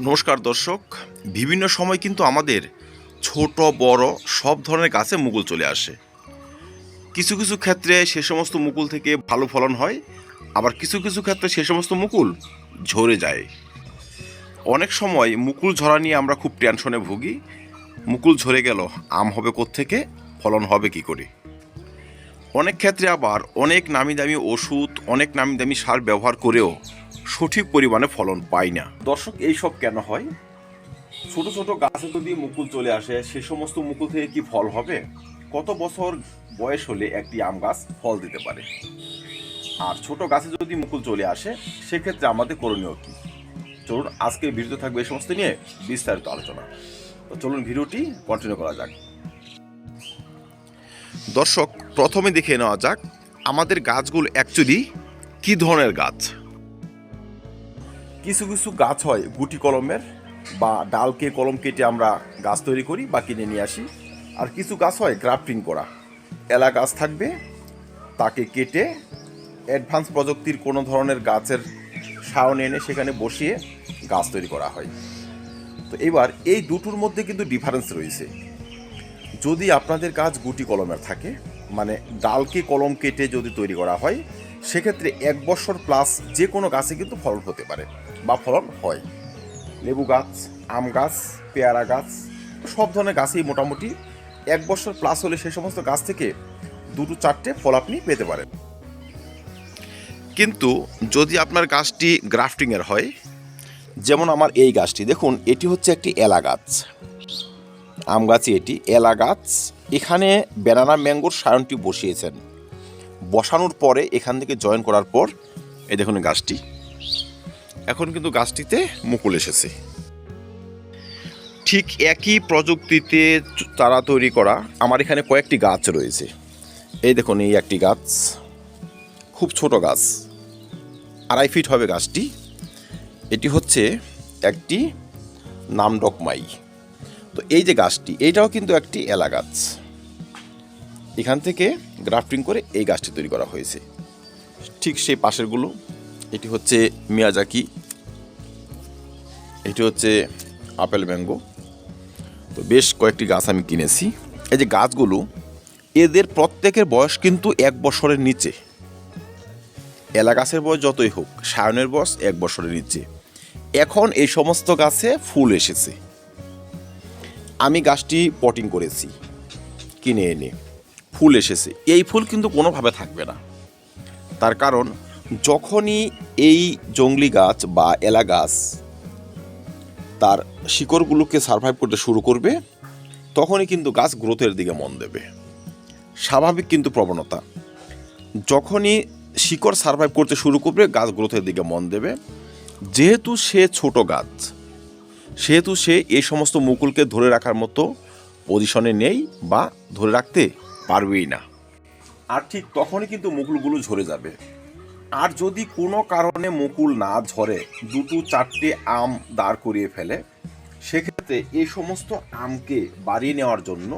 নমস্কার দর্শক। বিভিন্ন সময় কিন্তু আমাদের ছোট, বড় সব ধরনের গাছে মুকুল চলে আসে। কিছু কিছু ক্ষেত্রে সে সমস্ত মুকুল থেকে ভালো ফলন হয়, আবার কিছু কিছু ক্ষেত্রে সে সমস্ত মুকুল ঝরে যায়। অনেক সময় মুকুল ঝরা নিয়ে আমরা খুব টেনশনে ভুগি মুকুল ঝরে গেল, আম হবে থেকে ফলন হবে কি করে? অনেক ক্ষেত্রে আবার অনেক নামি দামি ওষুধ, অনেক নামি দামি সার ব্যবহার করেও সঠিক পরিমাণে ফলন পাই না। দর্শক, এই সব কেন হয়? ছোট ছোট গাছে যদি মুকুল চলে আসে, সে সমস্ত মুকুল থেকে কি ফল হবে? কত বছর বয়স হলে একটি আম গাছ ফল দিতে পারে? আর ছোট গাছে যদি মুকুল চলে আসে, সেক্ষেত্রে আমাদের করণীয় কি? চলুন আজকে ভিডিও থাকবে এই সমস্ত নিয়ে বিস্তারিত আলোচনা। তো চলুন, ভিডিওটি কন্টিনিউ করা যাক। দর্শক, প্রথমে দেখে নেওয়া যাক আমাদের গাছগুলো অ্যাকচুয়ালি কি ধরনের গাছ? কিছু কিছু গাছ হয় গুটি কলমের বা ডালকে কলম কেটে আমরা গাছ তৈরি করি বা কিনে নিয়ে আসি। আর কিছু গাছ হয় গ্রাফটিং করা। এলা গাছ থাকবে, তাকে কেটে অ্যাডভান্স প্রযুক্তির কোনো ধরনের গাছের সায়ন এনে সেখানে বসিয়ে গাছ তৈরি করা হয়। তো এবার এই দুটোর মধ্যে কিন্তু ডিফারেন্স রয়েছে। যদি আপনাদের গাছ গুটি কলমের থাকে মানে ডালকে কলম কেটে যদি তৈরি করা হয়, সেক্ষেত্রে এক বছর প্লাস যে কোনো গাছে কিন্তু ফলন হতে পারে। বা ফলন হয়। লেবু গাছ, আম গাছ, পেয়ারা গাছ, সব ধরনের গাছেই মোটামুটি এক বছর প্লাস হলে সে সমস্ত গাছ থেকে দুটো চারটে ফল আপনি পেতে পারেন। কিন্তু যদি আপনার গাছটি গ্রাফটিংয়ের হয়, যেমন আমার এই গাছটি, দেখুন, এটি হচ্ছে একটি এলা গাছ। আম গাছই এটি, এলা গাছ। এখানে ব্যানানা ম্যাঙ্গোর সায়নটি বসিয়েছেন। বসানোর পরে এখান থেকে জয়েন করার পর, এই দেখুন গাছটি। এখন কিন্তু গাছটিতে মুকুল এসেছে। ঠিক একই প্রযুক্তিতে তারা তৈরি করা আমার এখানে কয়েকটি গাছ রয়েছে। এই দেখুন, এই একটি গাছ, খুব ছোট গাছ, আড়াই ফিট হবে গাছটি। এটি হচ্ছে একটি নামডকমাই তো এই যে গাছটি, এইটাও কিন্তু একটি এলা গাছ। এখান থেকে গ্রাফটিং করে এই গাছটি তৈরি করা হয়েছে। ঠিক সেই পাশেরগুলো, এটি হচ্ছে মিয়াজাকি এটি হচ্ছে আপেল ম্যাঙ্গো। তো বেশ কয়েকটি গাছ আমি কিনেছি। এই যে গাছগুলো, এদের প্রত্যেকের বয়স কিন্তু এক বছরের নিচে। এলা গাছের বয়স যতই হোক, সায়নের বয়স এক বছরের নিচে। এখন এই সমস্ত গাছে ফুল এসেছে। আমি গাছটি পটিং করেছি, কিনে এনে। ফুল এসেছে। এই ফুল কিন্তু কোনোভাবে থাকবে না। তার কারণ, যখনই এই জঙ্গলি গাছ বা এলা গাছ তার শিকড়গুলোকে সার্ভাইভ করতে শুরু করবে, তখনই কিন্তু গাছ গ্রোথের দিকে মন দেবে। স্বাভাবিক কিন্তু প্রবণতা। যখনই শিকড় সার্ভাইভ করতে শুরু করবে, গাছ গ্রোথের দিকে মন দেবে। যেহেতু সে ছোট গাছ, সেহেতু সে এই সমস্ত মুকুলকে ধরে রাখার মতো পজিশনে নেই বা ধরে রাখতে পারবেই না। আর ঠিক তখনই কিন্তু মুকুলগুলো ঝরে যাবে। আর যদি কোনো কারণে মুকুল না ঝরে, দুটো চারটে আম দাঁড় করিয়ে ফেলে, সেক্ষেত্রে এই সমস্ত আমকে বাড়িয়ে নেওয়ার জন্য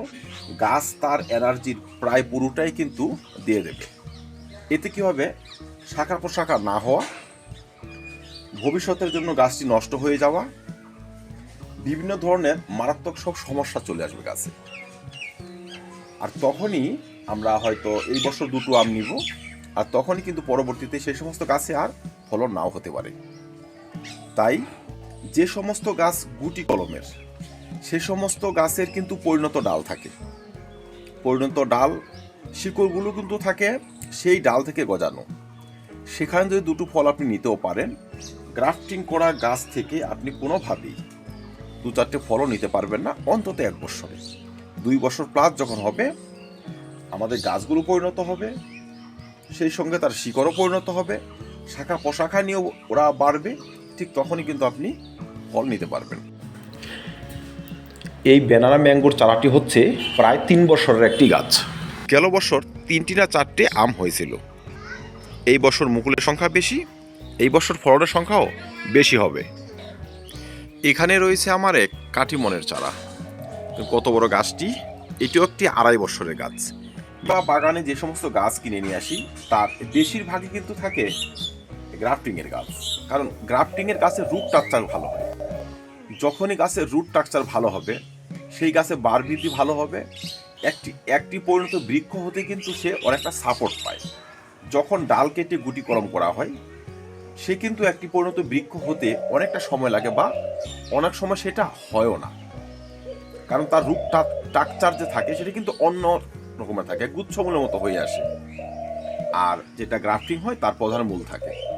গাছ তার এনার্জির প্রায় পুরোটাই কিন্তু দিয়ে দেবে। এতে কী হবে? শাখা প্রশাখা না হওয়া, ভবিষ্যতের জন্য গাছটি নষ্ট হয়ে যাওয়া, বিভিন্ন ধরনের মারাত্মক সব সমস্যা চলে আসবে গাছে। আর তখনই আমরা হয়তো এই বছর দুটো আম নিব। আর তখনই কিন্তু পরবর্তীতে সেই সমস্ত গাছে আর ফলন নাও হতে পারে। তাই যে সমস্ত গাছ গুটি কলমের, সে সমস্ত গাছের কিন্তু পরিণত ডাল থাকে। পরিণত ডাল, শিকড়গুলো কিন্তু থাকে সেই ডাল থেকে গজানো। সেখানে যদি দুটো ফল আপনি নিতেও পারেন, গ্রাফটিং করা গাছ থেকে আপনি কোনোভাবেই দু চারটে ফলও নিতে পারবেন না, অন্তত এক বছরে। দুই বছর প্লাস যখন হবে, আমাদের গাছগুলো পরিণত হবে সেই সঙ্গে তার শিকড়ও পরিণত হবে। শাখা পোশাখা নিয়েও ওরা বাড়বে ঠিক তখনই কিন্তু আপনি ফল নিতে পারবেন। এই ব্যানানা ম্যাঙ্গোর চারাটি হচ্ছে প্রায় তিন বছরের একটি গাছ। গেল বছর তিনটি না চারটে আম হয়েছিল। এই বছর মুকুলের সংখ্যা বেশি এই বছর ফলনের সংখ্যাও বেশি হবে। এখানে রয়েছে আমার এক কাঠিমনের চারা। কত বড় গাছটি? এটিও একটি আড়াই বছরের গাছ। বা বাগানে যে সমস্ত গাছ কিনে নিয়ে আসি, তার বেশিরভাগই কিন্তু থাকে গ্রাফটিং এর গাছ। কারণ গ্রাফটিং এর গাছের রুট টাকচার ভালো হয়। যখনই গাছের রুট স্ট্রাকচার ভালো হবে, সেই গাছে বার বৃদ্ধি ভালো হবে, একটি একটি পরিণত বৃক্ষ হতে কিন্তু সে অনেকটা সাপোর্ট পায়। যখন ডাল কেটে গুটি কলম করা হয়, সে কিন্তু একটি পরিণত বৃক্ষ হতে অনেকটা সময় লাগে বা অনেক সময় সেটা হয়ও না। কারণ তার রূপ স্ট্রাকচার যে থাকে, সেটা কিন্তু অন্য রকমের থাকে, গুচ্ছমূলের মতো হয়ে আসে। আর যেটা গ্রাফটিং হয়, তার প্রধান মূল থাকে।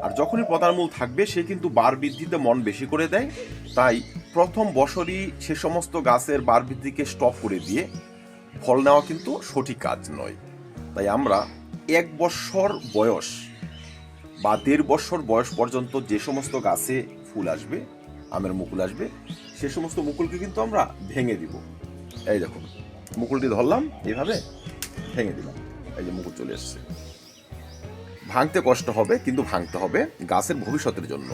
আর যখনই প্রধান মূল থাকবে, সে কিন্তু বার বৃদ্ধিতে মন বেশি করে দেয়। তাই প্রথম বছরই সে সমস্ত গাছের বার বৃদ্ধিকে স্টপ করে দিয়ে ফল নেওয়া কিন্তু সঠিক কাজ নয়। তাই আমরা এক বছর বয়স বা দেড় বছর বয়স পর্যন্ত যে সমস্ত গাছে ফুল আসবে, আমের মুকুল আসবে, সে সমস্ত মুকুলকে কিন্তু আমরা ভেঙে দিব। এই দেখুন। মুকুলটি ধরলাম, এইভাবে ভেঙে দিলাম। এই যে মুকুল চলে এসছে। ভাঙতে কষ্ট হবে, কিন্তু ভাঙতে হবে গাছের ভবিষ্যতের জন্য।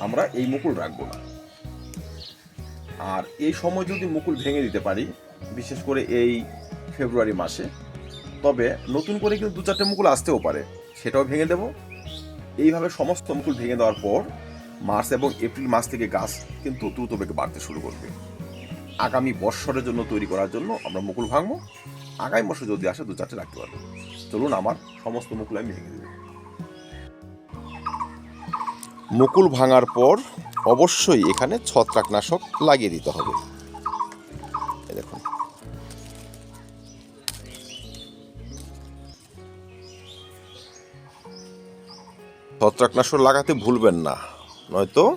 আমরা এই মুকুল রাখব না। আর এই সময় যদি মুকুল ভেঙে দিতে পারি, বিশেষ করে এই ফেব্রুয়ারি মাসে, তবে নতুন করে কিন্তু দু চারটে মুকুল আসতেও পারে, সেটাও ভেঙে দেব। এইভাবে সমস্ত মুকুল ভেঙে দেওয়ার পর, মার্চ এবং এপ্রিল মাস থেকে গাছ কিন্তু দ্রুত বেগে বাড়তে শুরু করবে। আগামী বৎসরের জন্য তৈরি করার জন্য আমরা মুকুল ভাঙবো। আগামী বছর যদি আসে দু চারটে রাখতে পারব। চলুন, আমার সমস্ত মুকুল আমি ভেঙে দেব। মুকুল ভাঙার পর অবশ্যই এখানে ছত্রাকনাশক লাগিয়ে দিতে হবে। দেখুন। ছত্রাকনাশক লাগাতে ভুলবেন না, নয়তো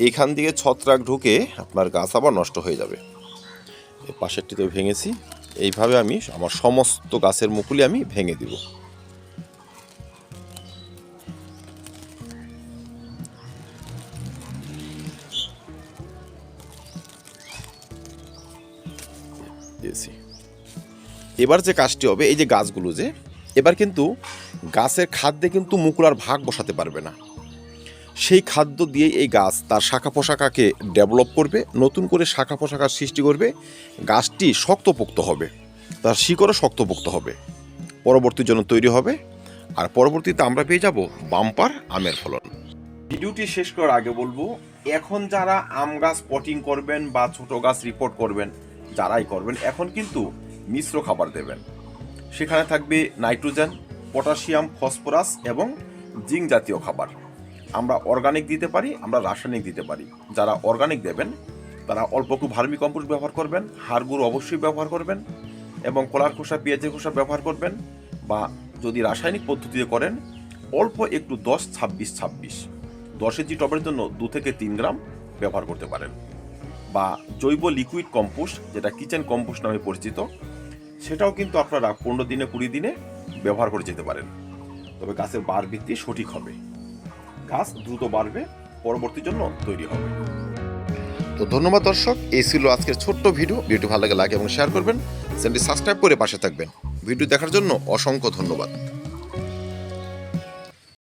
এখান দিয়ে ছত্রাক ঢুকে আপনার গাছ আবার নষ্ট হয়ে যাবে। এই পাশেরটিতে ভেঙেছি। এইভাবে আমি আমার সমস্ত গাছের মুকুলি আমি ভেঙে দিব। এবার যে কাজটি হবে, এই যে গাছগুলো যে, এবার কিন্তু গাছের খাদ্যে কিন্তু মুকুল আর ভাগ বসাতে পারবে না। সেই খাদ্য দিয়ে এই গাছ তার শাখা পোশাকাকে ডেভেলপ করবে, নতুন করে শাখা পোশাকার সৃষ্টি করবে, গাছটি শক্তপোক্ত হবে, তার শিকড়ও শক্তপোক্ত হবে পরবর্তীর জন্য তৈরি হবে, আর পরবর্তীতে আমরা পেয়ে যাব বাম্পার আমের ফলন। ভিডিওটি শেষ করার আগে বলব, এখন যারা আম গাছ পটিং করবেন বা ছোট গাছ রিপোর্ট করবেন, যারাই করবেন, এখন কিন্তু মিশ্র খাবার দেবেন। সেখানে থাকবে নাইট্রোজেন পটাশিয়াম ফসফরাস এবং জিঙ্ক জাতীয় খাবার। আমরা অর্গানিক দিতে পারি, আমরা রাসায়নিক দিতে পারি। যারা অর্গানিক দেবেন, তারা অল্প একটু ভার্মি কম্পোস্ট ব্যবহার করবেন, হাড় গুঁড়ো অবশ্যই ব্যবহার করবেন এবং কলার খোসা, পেঁয়াজের খোসা ব্যবহার করবেন বা যদি রাসায়নিক পদ্ধতিতে করেন, অল্প একটু দশ, ছাব্বিশ ছাব্বিশ। দশ ইঞ্চি টবের জন্য দু থেকে তিন গ্রাম ব্যবহার করতে পারেন। বা জৈব লিকুইড কম্পোস্ট যেটা কিচেন কম্পোস্ট নামে পরিচিত, সেটাও কিন্তু আপনারা পনেরো দিনে, কুড়ি দিনে ব্যবহার করে যেতে পারেন। তবে গাছের বার বৃদ্ধি সঠিক হবে। গাছ দ্রুত বাড়বে, পরবর্তী জন্য তৈরি হবে। তো ধন্যবাদ দর্শক, এই ছিল আজকের ছোট্ট ভিডিও। ভিডিও ভালো লাগে, লাইক এবং শেয়ার করবেন। চ্যানেলটি সাবস্ক্রাইব করে পাশে থাকবেন। ভিডিও দেখার জন্য অসংখ্য ধন্যবাদ।